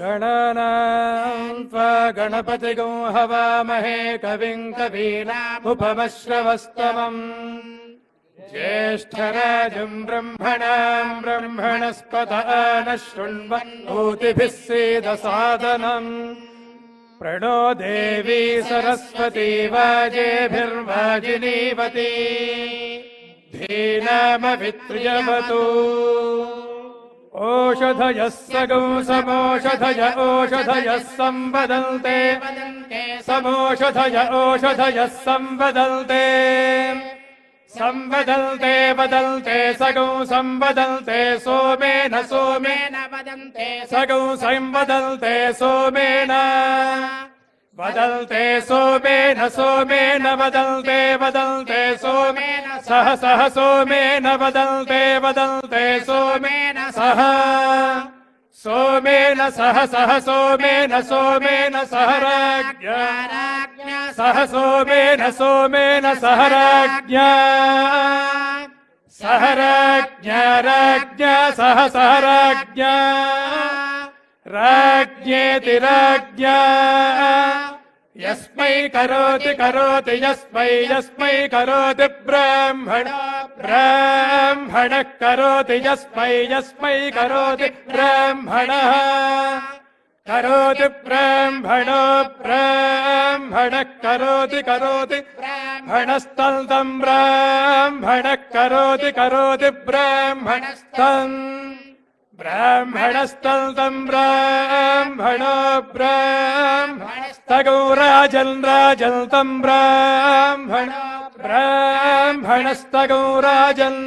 गणानाम् त्वा गणपतिगो हवामहे कविम् कवीनामुपमश्रवस्तमम् ज्येष्ठराजम् ब्रह्मणाम् ब्रह्मणस्पत न शृण्वन्नोतिभिः सीदसादनम् प्रणो देवी सरस्वती वाजेभिर्वाजिनीवती धीनामभित्र्यवतु ओषधयः सगौ समोषधय ओषधयः संवदन्ते समोषधय ओषधयः संवदन्ते संवदन्ते वदन्ते सगौ संवदन्ते सोमेन सोमेन वदन्ते सगौ संवदन्ते सोमेन वदन्ते सोमेन सोमेन वदन्ते वदन्ते सोमेन सह सह सोमेन वदन्ते वदन्ते सोमेन सह सोमेन सह सह सोमेन सोमेन सह राज्ञा राज्ञा सह सोमेन सोमेन सह राज्ञा सह राज्ञा राज्ञा सह सह राज्ञा राज्ञेति राज्ञा यस्मै करोति करोति यस्मै यस्मै करोति ब्राह्मण ब्राह्मणः करोति यस्मै यस्मै करोति ब्राह्मणः करोति ब्राह्मणो ब्राह्मणः करोति करोति ब्राह्मणस्तन्तम् ब्राह्मणः करोति करोति ब्राह्मणस्तम् ब्राह्मणस्तन्तम् ब्राह्मणो ब्राह्मणस्तगौ राजन् राजन् तम् ब्राह्मण ब्राह्मणस्तगौ राजन्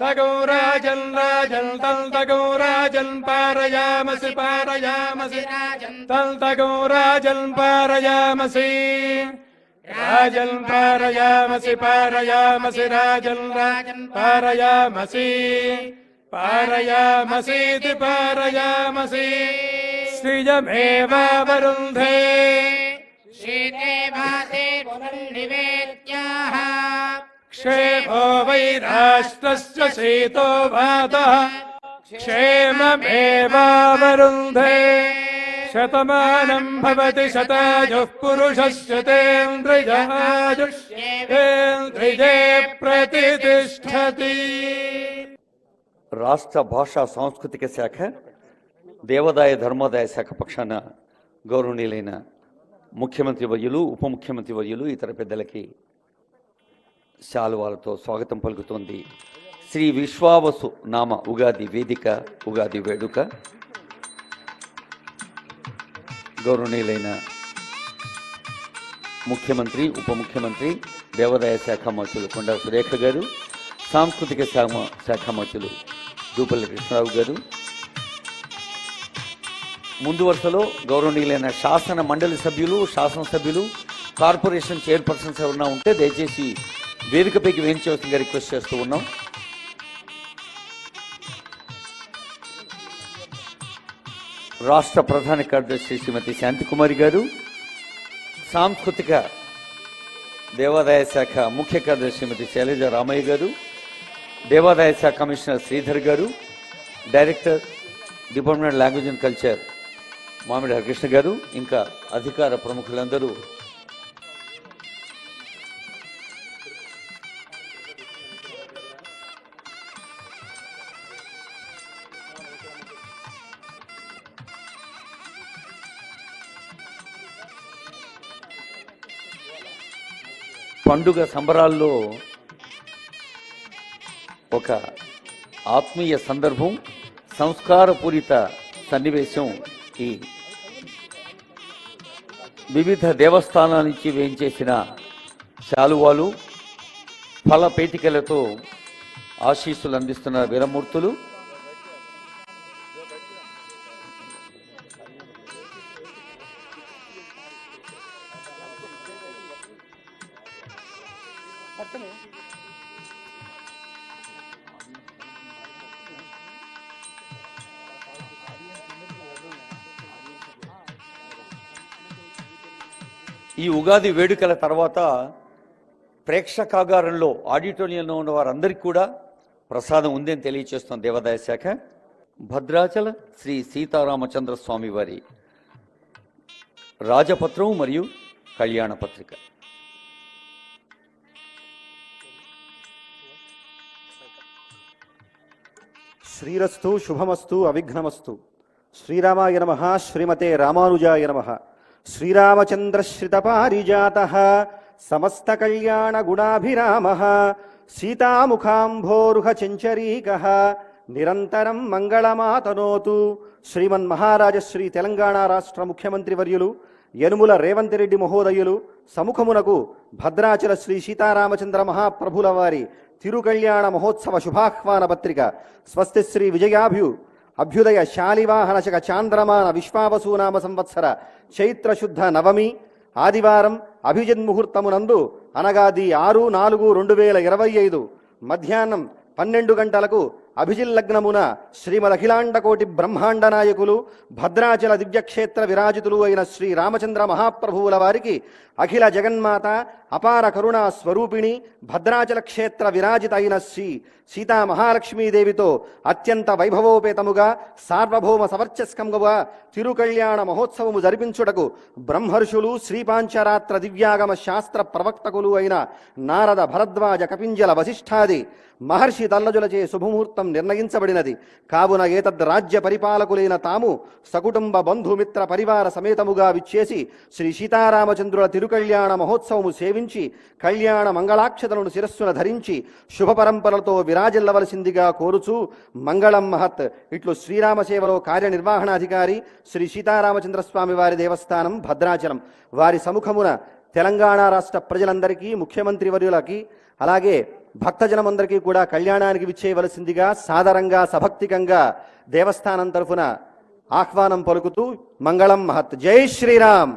तगौ राजन् राजन् तम् तगौ राजन् पारयामसि पारयामसि तम् तगौ राजन् पारयामसि राजन् पारयामसि पारयामसि राजन् राजन् पारयामसि पारयामसीति पारयामसि श्रियमेवावरुन्धे शीते भाते पुनर्निवेद्याः क्षेमो वै राष्ट्रस्य शीतो भातः क्षेममेवावरुन्धे शतमानम् भवति शतायुः पुरुषस्य तेन्द्रियाजुष्येन्द्रिये प्रतितिष्ठति రాష్ట్ర భాషా సాంస్కృతిక శాఖ దేవాదాయ ధర్మాదాయ శాఖ పక్షాన గౌరవనీయులైన ముఖ్యమంత్రి వర్యులు ఉప ముఖ్యమంత్రి వర్యులు ఇతర పెద్దలకి శాలువాలతో స్వాగతం పలుకుతోంది. శ్రీ విశ్వావసు నామ ఉగాది వేదిక ఉగాది వేడుక. గౌరవనీయులైన ముఖ్యమంత్రి ఉప ముఖ్యమంత్రి దేవాదాయ శాఖ మంత్రులు కొండా సురేఖ గారు సాంస్కృతిక శాఖ శాఖ మంత్రులు దూపల్లి కృష్ణరావు గారు. ముందు వరుసలో గౌరవనీయులైన శాసన మండలి సభ్యులు శాసనసభ్యులు కార్పొరేషన్ చైర్పర్సన్స్ ఎవరన్నా ఉంటే దయచేసి వేదికపైకి వేయించవలసిందిగా రిక్వెస్ట్ చేస్తూ ఉన్నాం. రాష్ట్ర ప్రధాన కార్యదర్శి శ్రీమతి శాంతికుమారి గారు సాంస్కృతిక దేవాదాయ శాఖ ముఖ్య కార్యదర్శి శ్రీమతి శైలజ రామయ్య గారు దేవాదాయ శాఖ commissioner Sridhar garu director department language and culture Mamidi Harikrishna garu ఇంకా అధికార ప్రముఖులందరూ పండుగ సంబరాల్లో ఒక ఆత్మీయ సందర్భం సంస్కారపూరిత సన్నివేశం ఈ వివిధ దేవస్థానాల నుంచి వేయించేసిన శాలువాలు ఫల పేటికలతో ఆశీస్సులు అందిస్తున్న వీరమూర్తులు. ఈ ఉగాది వేడుకల తర్వాత ప్రేక్షకాగారంలో ఆడిటోరియంలో ఉన్న వారందరికీ కూడా ప్రసాదం ఉందని తెలియచేస్తున్న దేవాదాయ శాఖ. భద్రాచల శ్రీ సీతారామచంద్ర స్వామి వారి రాజపత్రం మరియు కళ్యాణ పత్రిక. శ్రీరస్తు శుభమస్తు అవిఘ్నమస్తు. శ్రీరామాయ నమ శ్రీమతే రామానుజాయ నమ. శ్రీరామచంద్రశ్రిత పారిజాత సమస్త కళ్యాణ గుణాభిరామ సీతాముఖాంభోరుహ చెంచరీక నిరంతరం మంగళమాతనోతు శ్రీమన్మహారాజ శ్రీ తెలంగాణ రాష్ట్ర ముఖ్యమంత్రి వర్యులు యనుముల రేవంత్ రెడ్డి మహోదయులు సముఖమునకు భద్రాచల శ్రీ సీతారామచంద్ర మహాప్రభుల వారి తిరుకళ్యాణ మహోత్సవ శుభాహ్వాన పత్రిక స్వస్తి శ్రీ విజయాభ్యు అభ్యుదయ శాలివాహనశక చాంద్రమాన విశ్వావసూనామ సంవత్సర చైత్రశుద్ధ నవమి ఆదివారం అభిజిత్ ముహూర్తమునందు అనగాది ఆరు నాలుగు రెండు వేల ఇరవై ఐదు మధ్యాహ్నం పన్నెండు గంటలకు అభిజిల్లగ్నమున శ్రీమద్ అఖిలాండకోటి బ్రహ్మాండ నాయకులు భద్రాచల దివ్యక్షేత్ర విరాజితులు అయిన శ్రీ రామచంద్ర మహాప్రభువుల వారికి అఖిల జగన్మాత అపార కరుణా స్వరూపిణి భద్రాచల క్షేత్ర విరాజిత అయిన శ్రీ సీతా మహాలక్ష్మీదేవితో అత్యంత వైభవోపేతముగా సార్వభౌమ సవర్చస్కంగా తిరుకళ్యాణ మహోత్సవము జరిపించుటకు బ్రహ్మర్షులు శ్రీపాంచరాత్ర దివ్యాగమ శాస్త్ర ప్రవక్తకులు అయిన నారద భరద్వాజ కపింజల వశిష్ఠాది మహర్షి తల్లజులచే శుభముహూర్తం నిర్ణయించబడినది. కావున ఏతద్ రాజ్య పరిపాలకులైన తాము సకుటుంబ బంధుమిత్ర పరివార సమేతముగా విచ్చేసి శ్రీ సీతారామచంద్రుల తిరుకళ్యాణ మహోత్సవము సేవించి కళ్యాణ మంగళాక్షతలను శిరస్సున ధరించి శుభ పరంపరలతో విరాజిల్లవలసిందిగా కోరుచు మంగళం మహత్. ఇట్లు శ్రీరామ సేవలో కార్యనిర్వహణాధికారి శ్రీ సీతారామచంద్ర స్వామి వారి దేవస్థానం భద్రాచలం. వారి సముఖమున తెలంగాణ రాష్ట్ర ప్రజలందరికీ ముఖ్యమంత్రి వర్యులకి అలాగే భక్తజనమందరికీ కూడా కళ్యాణానికి విచ్చేయవలసిందిగా సాదరంగా సభక్తికంగా దేవస్థానం తరఫున ఆహ్వానం పలుకుతూ మంగళం మహత్. జై శ్రీరామ్!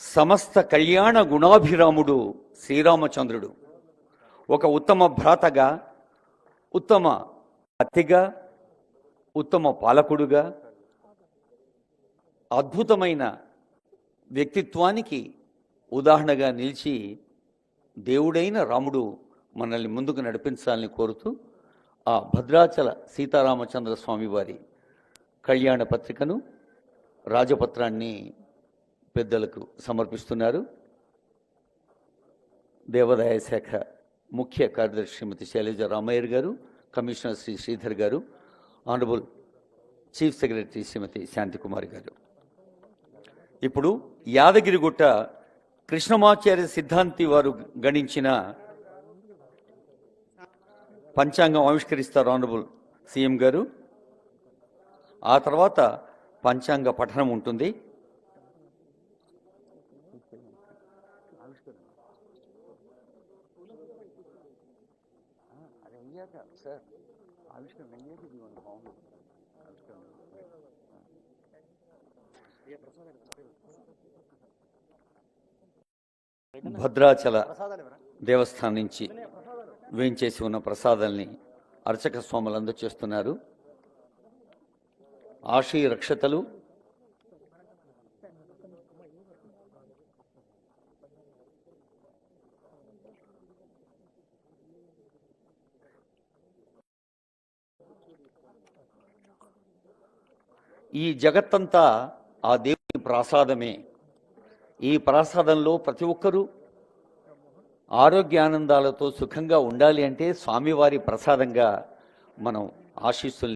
సమస్త కళ్యాణ గుణాభిరాముడు శ్రీరామచంద్రుడు. ఒక ఉత్తమ భ్రాతగా ఉత్తమ అతిగా ఉత్తమ పాలకుడుగా అద్భుతమైన వ్యక్తిత్వానికి ఉదాహరణగా నిలిచి దేవుడైన రాముడు మనల్ని ముందుకు నడిపించాలని కోరుతూ ఆ భద్రాచల సీతారామచంద్ర స్వామి వారి కళ్యాణ పత్రికను రాజపత్రాన్ని పెద్దలకు సమర్పిస్తున్నారు. దేవాదాయ శాఖ ముఖ్య కార్యదర్శి శ్రీమతి శైలజ రామయ్యర్ గారు commissioner Sri Sridhar garu honourable chief secretary Srimathi Shantikumari garu. ఇప్పుడు యాదగిరిగుట్ట కృష్ణమాచార్య సిద్ధాంతి వారు గణించిన పంచాంగం ఆవిష్కరిస్తారు ఆనరబుల్ సీఎం గారు. ఆ తర్వాత పంచాంగ పఠనం ఉంటుంది. భద్రాచల దేవస్థానం నుంచి వేయించేసి ఉన్న ప్రసాదాల్ని అర్చక స్వాములు అందచేస్తున్నారు ఆశీ రక్షతలు ఈ జగత్తంతా ఆ దేవుని ప్రసాదమే. ఈ ప్రసాదంలో ప్రతి ఒక్కరూ ఆరోగ్యానందాలతో సుఖంగా ఉండాలి అంటే స్వామివారి ప్రసాదంగా మనం ఆశీస్సుల్ని